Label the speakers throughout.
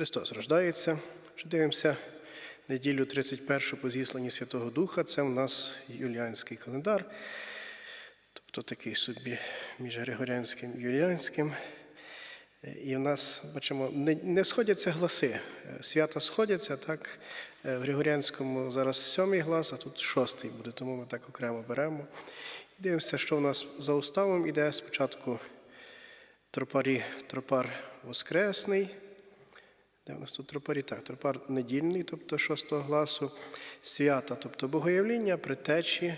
Speaker 1: Христос рождається. Вже дивимося неділю 31 по зісланні Святого Духа. Це у нас юліанський календар, тобто такий собі між Григоріанським і Юліанським. І в нас, бачимо, не, не сходяться гласи. Свята сходяться, так. В Григоріанському зараз сьомий глас, а тут шостий буде, тому ми так окремо беремо. І дивимося, що в нас за уставом іде спочатку тропарі, тропар Воскресний. Де у нас тут тропарі? Так, тропар недільний, тобто шостого гласу, свята, тобто богоявління, притечі,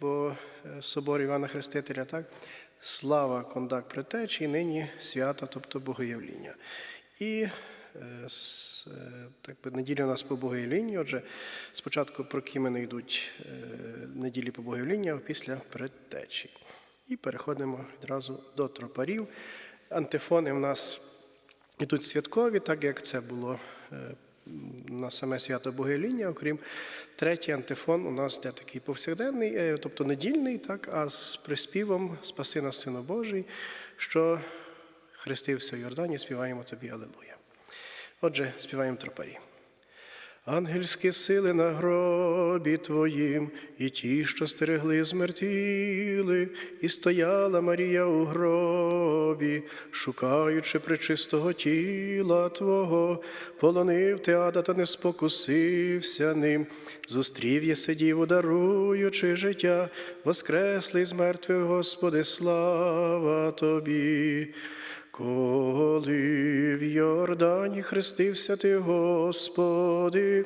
Speaker 1: бо е, собор Івана Хрестителя, так? Слава кондак притечі, нині свята, тобто богоявління. І е, е, так би, неділя у нас по богоявлінню. Отже, спочатку прокімени йдуть е, неділі по богоявлінню, а після предтечі. І переходимо відразу до тропарів. Антифони в нас ідуть святкові, так як це було е, на саме свято Богеління, окрім третій антифон у нас де такий повсякденний, е, тобто недільний, так, а з приспівом Спаси нас, Сину Божий, що хрестився в Йордані, співаємо тобі Алелуя. Отже, співаємо тропарі. Ангельські сили на гробі Твоїм, і ті, що стерегли, змертвіли, і стояла Марія у гробі, шукаючи пречистого тіла Твого, полонив ти ада та не спокусився ним, зустрів є сидів, даруючи життя, воскреслий з мертвих, Господи, слава Тобі. Коли в Йордані хрестився ти, Господи,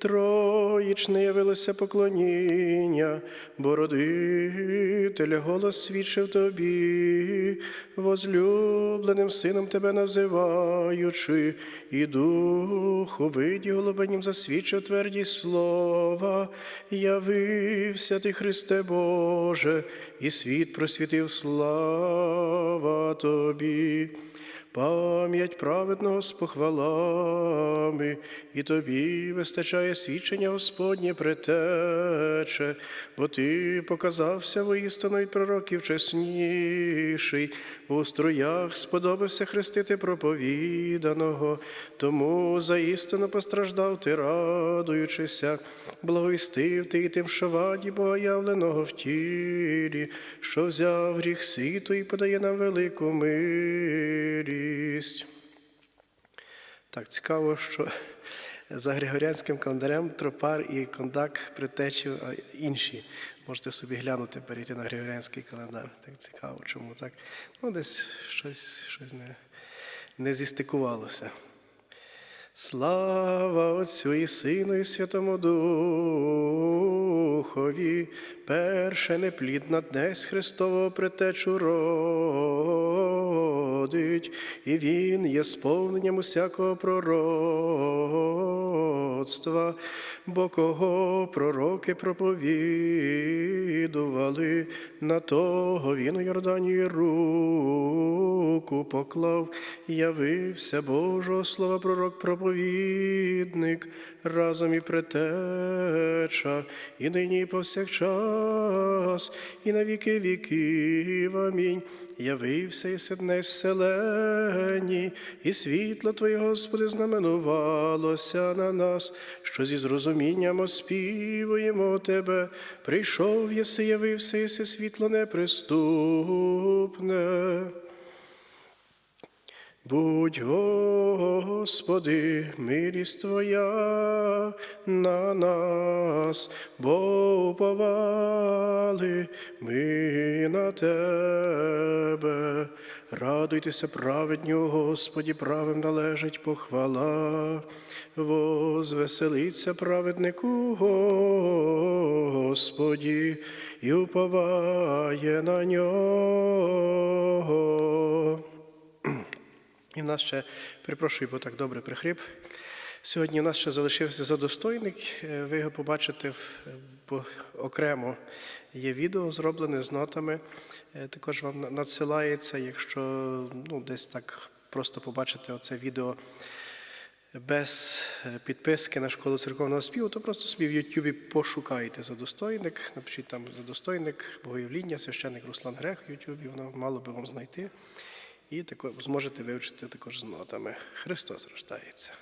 Speaker 1: троїчне явилося поклоніння, Бородителя голос свідчив тобі, возлюбленим сином тебе називаючи, і духу виді голубенім засвідчив тверді слова, явився ти, Христе Боже, і світ просвітив слава тобі. Пам'ять праведного з похвалами, і тобі вистачає свідчення Господнє притече, бо ти показався воістину й пророків чесніший, у струях сподобався хрестити проповіданого, тому заістину постраждав ти, радуючися, благовістив ти і тим, що ваді богоявленого в тілі, що взяв гріх світу і подає нам велику милість. Так, цікаво, що за Григоріанським календарем тропар і кондак притечі інші. Можете собі глянути, перейти на Григоріанський календар. Так цікаво, чому так. Ну, десь щось, щось не, не зістикувалося. Слава Отцю і Сину, і Святому Духові, перше неплідна днесь Христового притечу родить, і Він є сповненням усякого пророцтва, бо кого пророки проповідували, на того він у Йордані руку поклав, явився Божого слова пророк проповідник, разом і притеча, і нині і повсякчас, і на віки віків. Амінь. Явився і сиднесь вселені, і світло Твоє, Господи, знаменувалося на нас, що зі зрозумінням оспівуємо Тебе. Прийшов єси, явився, єси світло неприступне. Будь, Господи, милість Твоя на нас, бо уповали ми на Тебе. Радуйтеся, праведні, о Господі, правим належить похвала. Возвеселиться праведнику Господі і уповає на нього. І в нас ще, припрошую, бо так добре прихрип. Сьогодні у нас ще залишився задостойник. Е, Ви його побачите бо окремо. Є відео зроблене з нотами. Е, Також вам надсилається, якщо ну, десь так просто побачите оце відео без е, підписки на школу церковного співу, то просто собі в Ютубі пошукайте задостойник, напишіть там задостойник, богоявління, священник Руслан Грех в Ютубі, воно мало би вам знайти. і тако, зможете вивчити також з нотами. Христос рождається.